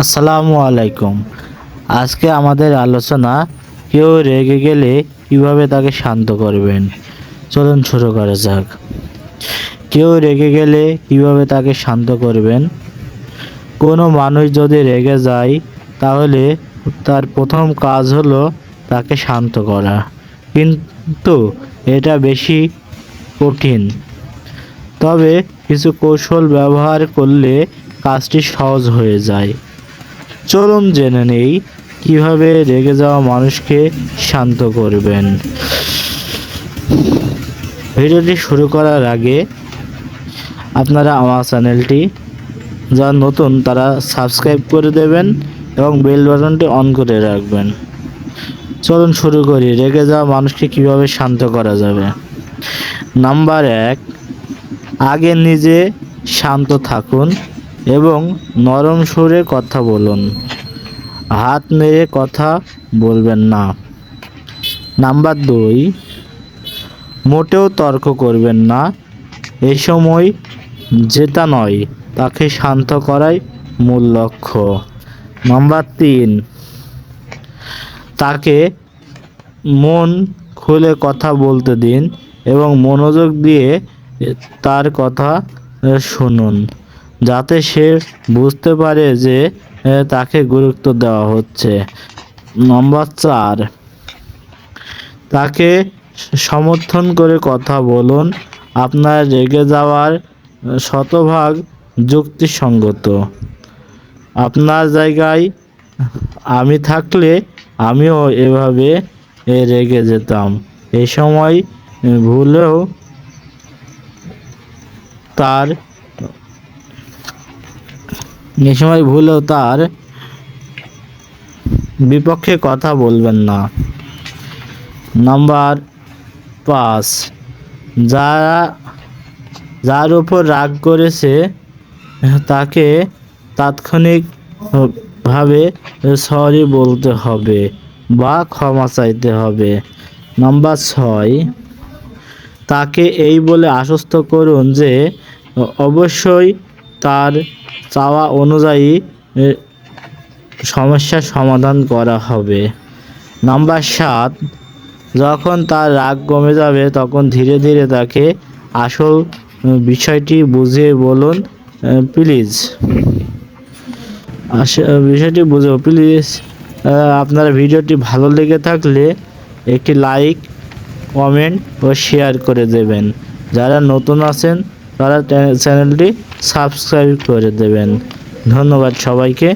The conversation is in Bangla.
আসসালামু আলাইকুম। আজকে আমাদের আলোচনা, কেউ রেগে গেলে কীভাবে তাকে শান্ত করবেন? চলুন শুরু করা যাক। কেউ রেগে গেলে কীভাবে তাকে শান্ত করবেন? কোনো মানুষ যদি রেগে যায়, তাহলে তার প্রথম কাজ হলো তাকে শান্ত করা। কিন্তু এটা বেশি কঠিন। তবে কিছু কৌশল ব্যবহার করলে কাজটি সহজ হয়ে যায়। চলুন জেনে নেই কীভাবে রেগে যাওয়া মানুষকে শান্ত করবেন। ভিডিওটি শুরু করার আগে আপনারা আমার চ্যানেলটি যারা নতুন, তারা সাবস্ক্রাইব করে দেবেন এবং বেল বাটনটি অন করে রাখবেন। চলুন শুরু করি, রেগে যাওয়া মানুষকে কীভাবে শান্ত করা যাবে। নাম্বার এক, আগে নিজে শান্ত থাকুন। এবং নরম সুরে কথা বলুন। হাত নেড়ে কথা বলবেন না। নাম্বার দুই, মোটেও তর্ক করবেন না। এ সময় জেতা নয়, তাকে শান্ত করাই মূল লক্ষ্য। নাম্বার তিন, তাকে মন খুলে কথা বলতে দিন এবং মনোযোগ দিয়ে তার কথা শুনুন। যাতে সে বুঝতে পারে যে তাকে গুরুত্ব দেওয়া হচ্ছে। নম্বর চার। তাকে সমর্থন করে কথা বলুন। আপনার রেগে যাওয়ার শতভাগ যুক্তিসঙ্গত। আপনার জায়গায় আমি থাকলে আমিও এভাবে রেগে যেতাম। এই সময় ভুলেও তার এ সময় ভুলেও তার বিপক্ষে কথা বলবেন না। নাম্বার পাঁচ, যারা, যার উপর রাগ করেছে, তাকে তাৎক্ষণিকভাবে সরি বলতে হবে বা ক্ষমা চাইতে হবে। নাম্বার ছয়, তাকে এই বলে আশ্বস্ত করুন যে অবশ্যই তার চাওয়া অনুযায়ী সমস্যার সমাধান করা হবে। নাম্বার সাত, যখন তার রাগ কমে যাবে, তখন ধীরে ধীরে তাকে আসল বিষয়টি বুঝিয়ে বলুন প্লিজ। বিষয়টি বুঝো প্লিজ। আপনার ভিডিওটি ভালো লেগে থাকলে একটি লাইক, কমেন্ট ও শেয়ার করে দেবেন। যারা নতুন আছেন তারা চ্যানেলটি সাবস্ক্রাইব করে দেবেন। ধন্যবাদ সবাইকে।